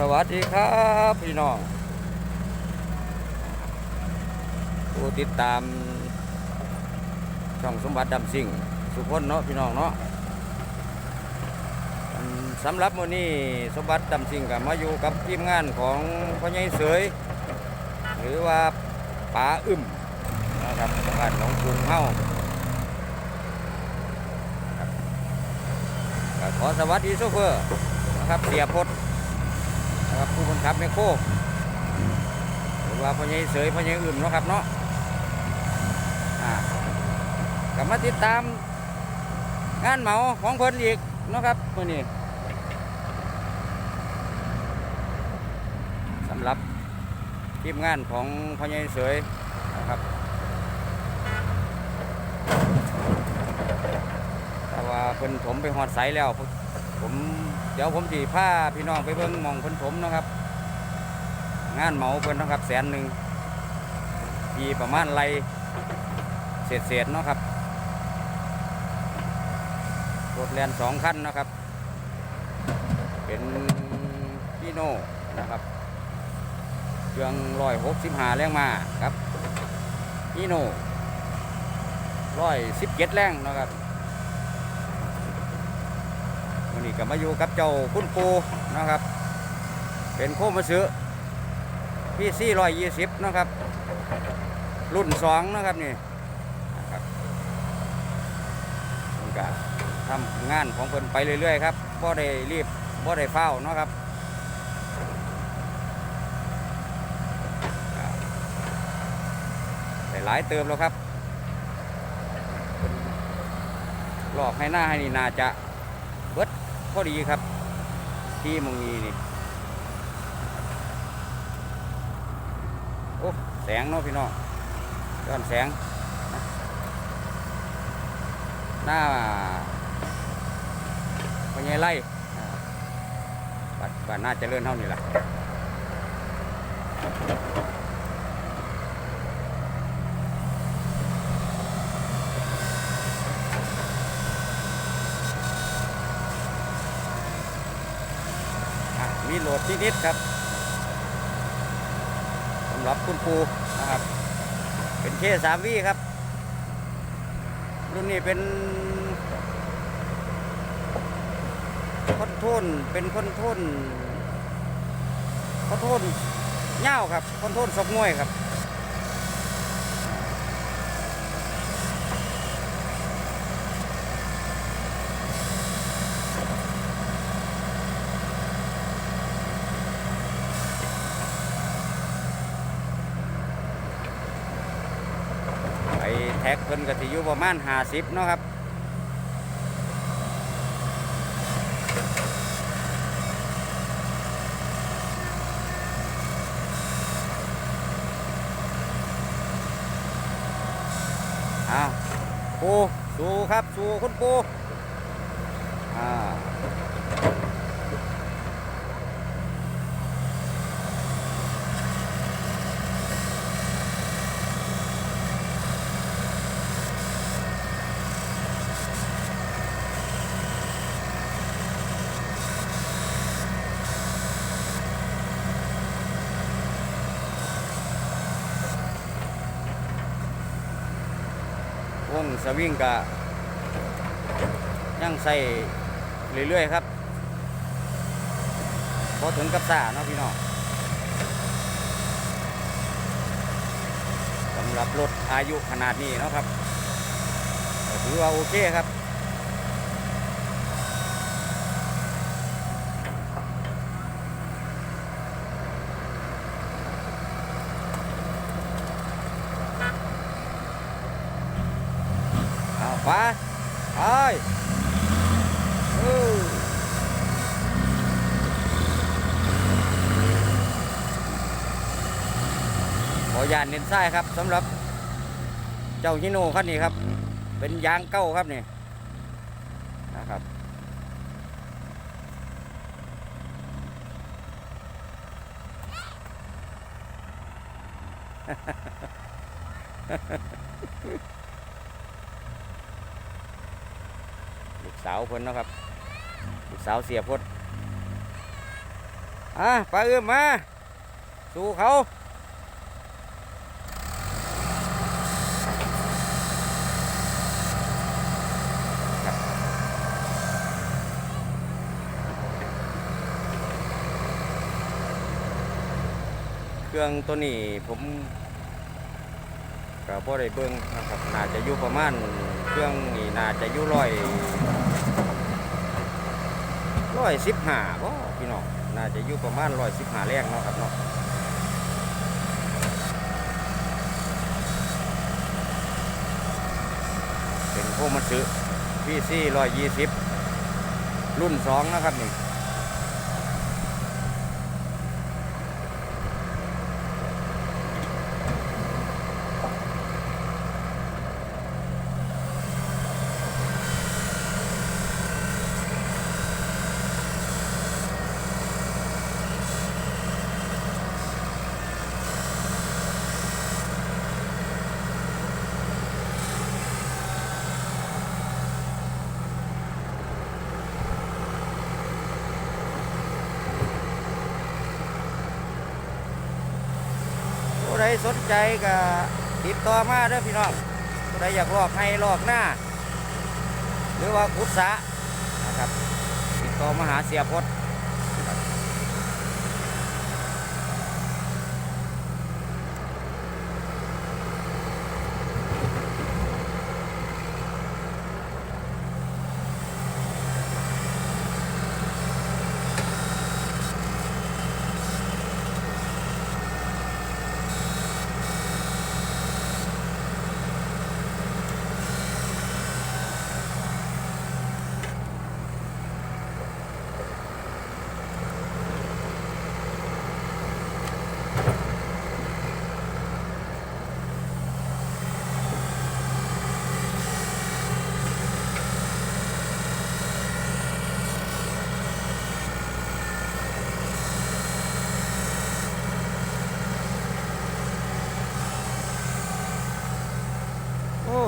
สวัสดีครับพี่น้องผู้ติดตามช่องสมบัติดำสิ่งสุพจน์เนาะพี่น้องเนาะสำหรับวันนี้สมบัติดำสิ่งกับมาอยู่กับทีมงานของพ่อใหญ่เสยหรือว่าป๋าอึมนะครับบ้านหนองกรุงเฮ้าขอสวัสดีโซเฟอร์นะครับเสียพด นะครับผู้บังคับแมคโครหรือว่าพ่อใหญ่เสยพ่อใหญ่อึมเนาะครับเนาะกลับมาติดตามงานเหมาของเพิ่นอีกเนาะครับมื่อนี้สำหรับทีมงานของพญายเสยนะครับแต่ว่าเพิ่นถมไปหอดใสแล้วผม เดี๋ยวผมสีผ้าพี่น้องไปเบิ่งมองเพิ่นถมนะครับ งานเหมาเพิ่นนะครับแสนหนึ่งทีประมาณไรเศษเศษๆเนาะครับรถแลนสองคันนะครับ เป็นพี่โน่นะครับเครื่องร้อยหกสิบห้าแรงมาครับอีโน่ร้อยสิบเจ็ดแรงนะครับวั นนี้ก็มาอยู่กับเจ้าคุณปูนะครับ เป็นโคมาซื้อพี่ซี่ร้อยยี่สิบนะครับ รุ่นสองนะครับนี่นะครับมันก็ทำงานของเพิ่นไปเรื่อยๆครับบ่ได้รีบบ่ได้เฝ้านะครับได้หลายเติมแล้วครับหลอกให้หน้าให้นี่นาจะเบิด พอดีครับ ที่มงนีนี่ โอ้ แสงเนาะพี่น้องย้อนแสง หน้าพญายไล่อ่าบัดบัดน่าจะเลื่อนเท่านี้แหละ ชน์ที่นิดๆครับสำหรับคุณครูนะครับ เป็นเคสามวีครับ รุ่นนี้เป็นคนทุนเป็นคนทุนคนทุนเง่าวครับคนทุนสกงวยครับ ท็กเพิ่นก็สิอยู่ประมาณ50เนาะครับอ้าวปูสู้ครับสู้คุณปูอ่า งสวิงกะยังใส่เรื่อยๆครับพอถึงกับสาเนาะพี่น้องสำหรับรถอายุขนาดนี้เนาะครับถือว่าโอเคครับ ไปไปเอขอยานเน้นไส้ครับสำหรับ เจ้าฮิโน่คันนี้ครับ เป็นยางเก้าครับนี่นะครับลูก สาวเพิ่นนะครับลูกสาวเสียพดอะปลาเอื้อมมา สู่เขาเครื่องตัวนี้ผมก็บ่ได้เบิ่งนะครับน่าจะอยู่ประมาณเครื่องนี่น่าจะอยู่ร้อย ร้อยสิบห้าบ่พี่น้องน่าจะอยู่ประมาณร้อยสิบห้าแรงเนาะครับเนาะเป็นพวกมันซื้อพี่ซี่ร้อยยี่สิบรุ่นสองนะครับนี่ สนใจก็ติดต่อมาเด้อพี่น้องผู้ใดอยากลอกให้ลอกหน้า หรือว่ากุศะนะครับ ติดต่อมาหาเสียพด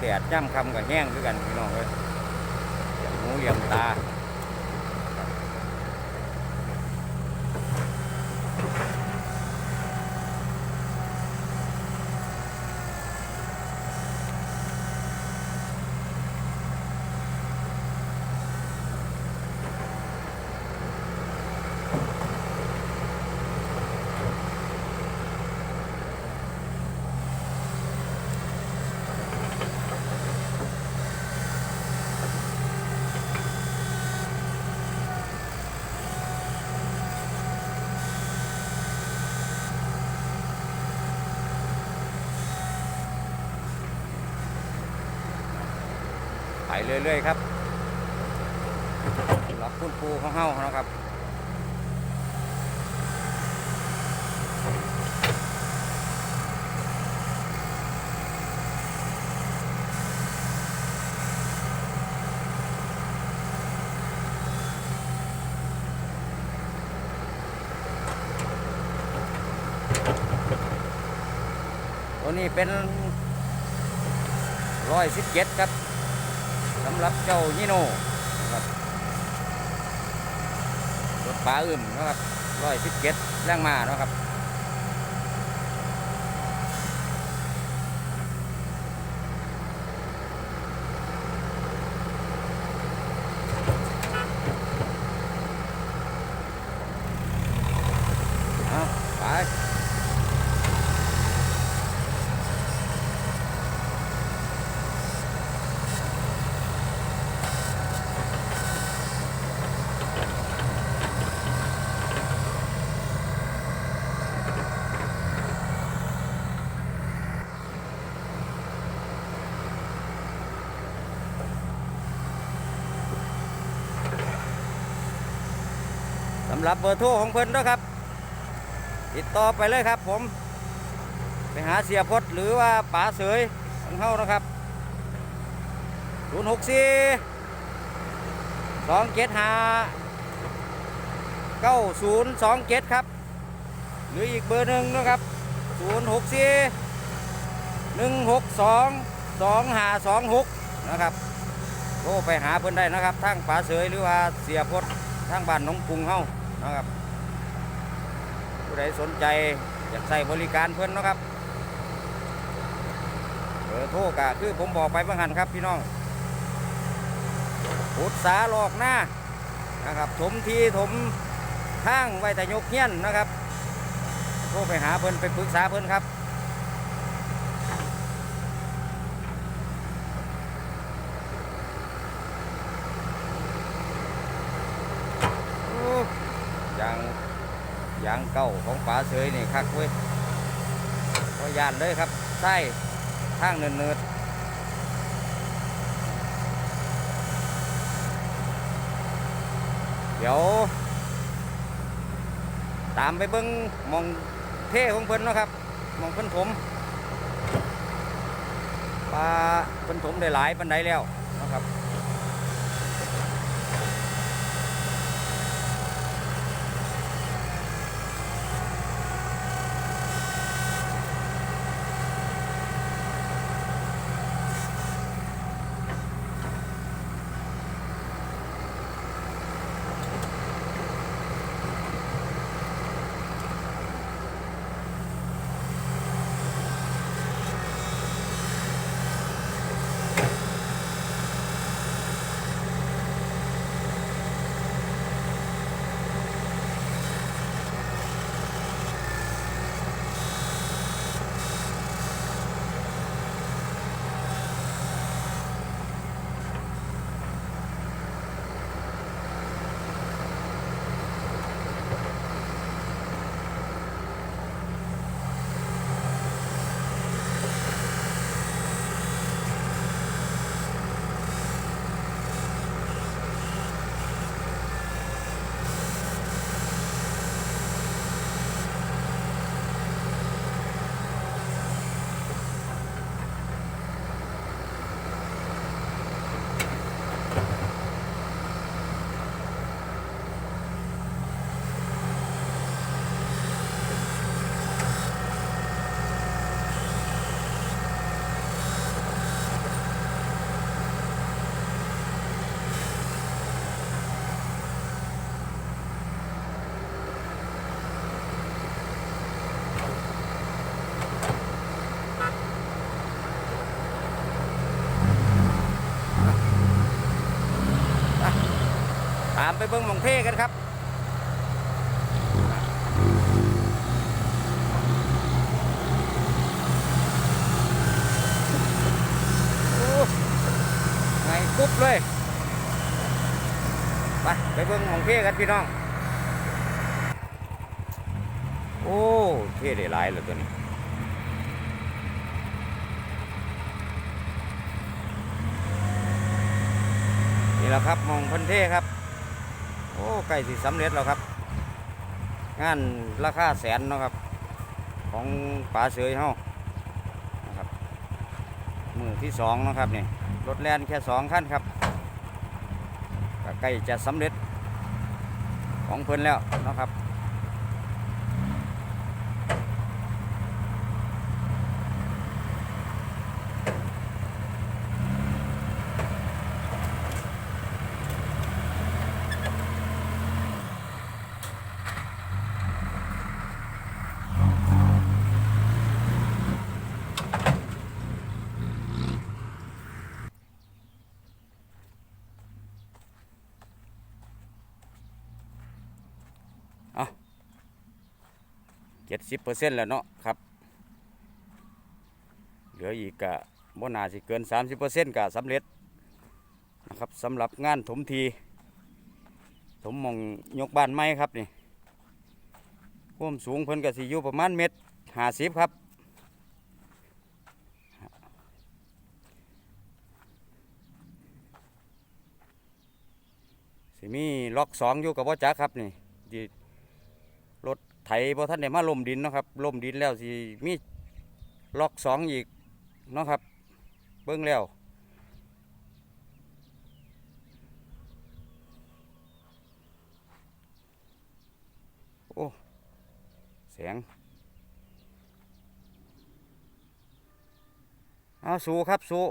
แดดย่ำคำกับแห้งด้วยกันพี่น้องเลยอย่างหูอย่างตา เรื่อยๆครับรับคุณปูของเฮานะครับตัวนี้เป็นร้อยสิบเจ็ดครับ สำหรับเจ้ายิโน่นะครับรถปลาอึมนะครับร้อยสิบเก็ดแรงมาเนาะครับ เอาไป สำหรับเบอร์โทรของเพิ่นนะครับ ติดต่อไปเลยครับผม ไปหาเสียพดหรือว่าป๋าเสยของเฮานะครับ0 6 4 2 7 5 9 0 2 7ครับ หรืออีกเบอร์หนึ่งนะครับ0 6 4 1 6 2 2 5 2 6นะครับโทรไปหาเพิ่อนได้นะครับทั้งป๋าเสยหรือว่าเสียพดทั้งบ้านน้องกรุงเฮา นะครับผู้ใดสนใจอยากใส่บริการเพื่อนนะครับเบอร์โทรกะคือผมบอกไปเมื่อหันครับพี่น้องอุดสาหลอกหน้านะครับถมทีถมทางไว้แต่ยกเงี้ยนนะครับโทรไปหาเพื่อนไปปรึกษาเพื่อนครับ โอ้ยางยางเก่าของป๋าเสยนี่คักเว้ยก็ยานเลยครับไส้ทางเนินๆเดี๋ยว ตามไปเบิ้งมองเท่ของเพิ่นนะครับมองเพิ่นถมปลาเพิ่นถมได้หลายปันไดแล้วนะครับ ไปเบิ้งหมองเท่กันครับโอ้ไงปุ๊บเลยไปไปเบิ้งหมองเท่กันพี่น้อง โอ้เท่ได้หลายเลยตัวนี้นี่แหละครับมองพันเท่ครับ โอ้ใกล้สิสำเร็จแล้วครับ งานราคาแสนเนาะครับ ของป่าเสยเฮานะครับ มือที่สองนะครับนี่รถแลนแค่สองขั้นครับก็ใกล้จะสำเร็จของเพิ่นแล้วนะครับ ดสิบเปอร์เซ็นต์แล้วเนาะครับ เหลืออีกกะบ่นาสิเกินสามสิบเปอร์เซ็นต์กะสำเร็จนะครับสำหรับงานถมทีถมมองยกบ้านไม้ครับนี่ความสูงเพิ่นกะสิอยู่ประมาณเมตรห้าสิบครับสิมีล็อกสองอยู่กับว่าจักครับนี่ ไถพอท่านได้มาล่มดินเนาะครับล่มดินแล้วสิมีล็อกสองอีกเนาะครับ เบิ้งแล้วโอ้แสงเอาสู้ครับสู้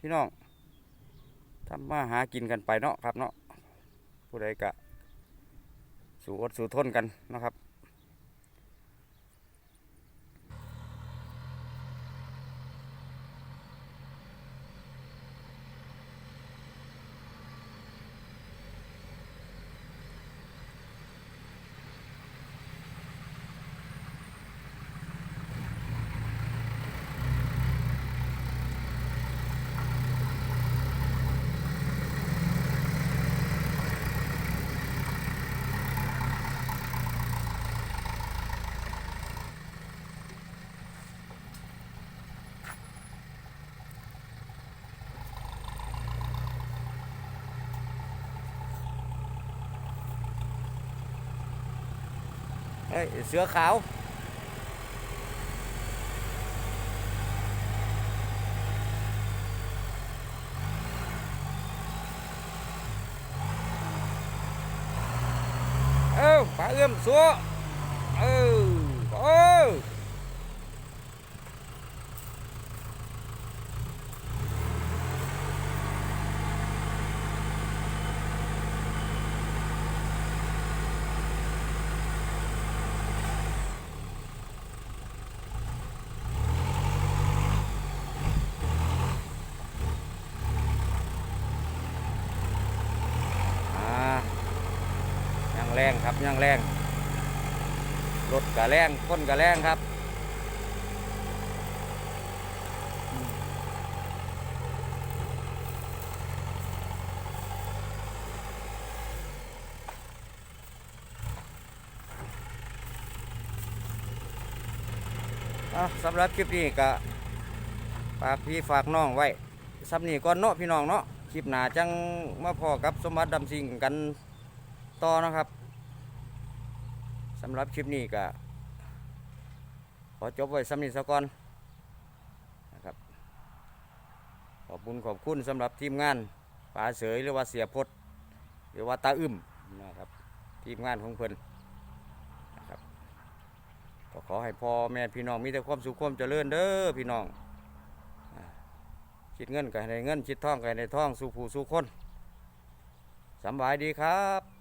พี่น้องทำมาหากินกันไปเนาะครับเนาะผู้ใดกะ สู่อดสู่ทนกันนะครับ เอ้ยเสือขาว เอ้าปลาเอื้อมสัวเออโอ้อ่ายัง แรงครับยังแรงรถกะแรงคนกะแรงครับสำหรับคลิปนี้ก็ฝากพี่ฝากน้องไว้สำนีก่อนเนาะพี่น้องเนาะคลิปหนาจังมาพอกับสมบัติดำสิงกันต่อนะครับ สำหรับคลิปนี้ก็ขอจบไว้สำนี้ซะก่อนนะครับขอบคุณขอบคุณสำหรับทีมงานป่าเสยหรือว่าเสียพดหรือว่าตาอึมนะครับทีมงานของเพิ่นนะครับก็ขอให้พ่อแม่พี่น้องมีแต่ความสุขความเจริญเด้อพี่น้องคิดเงินก็ให้เงินคิดท่องก็ให้ท่องสู่ผู้สู่คนสบายดีครับ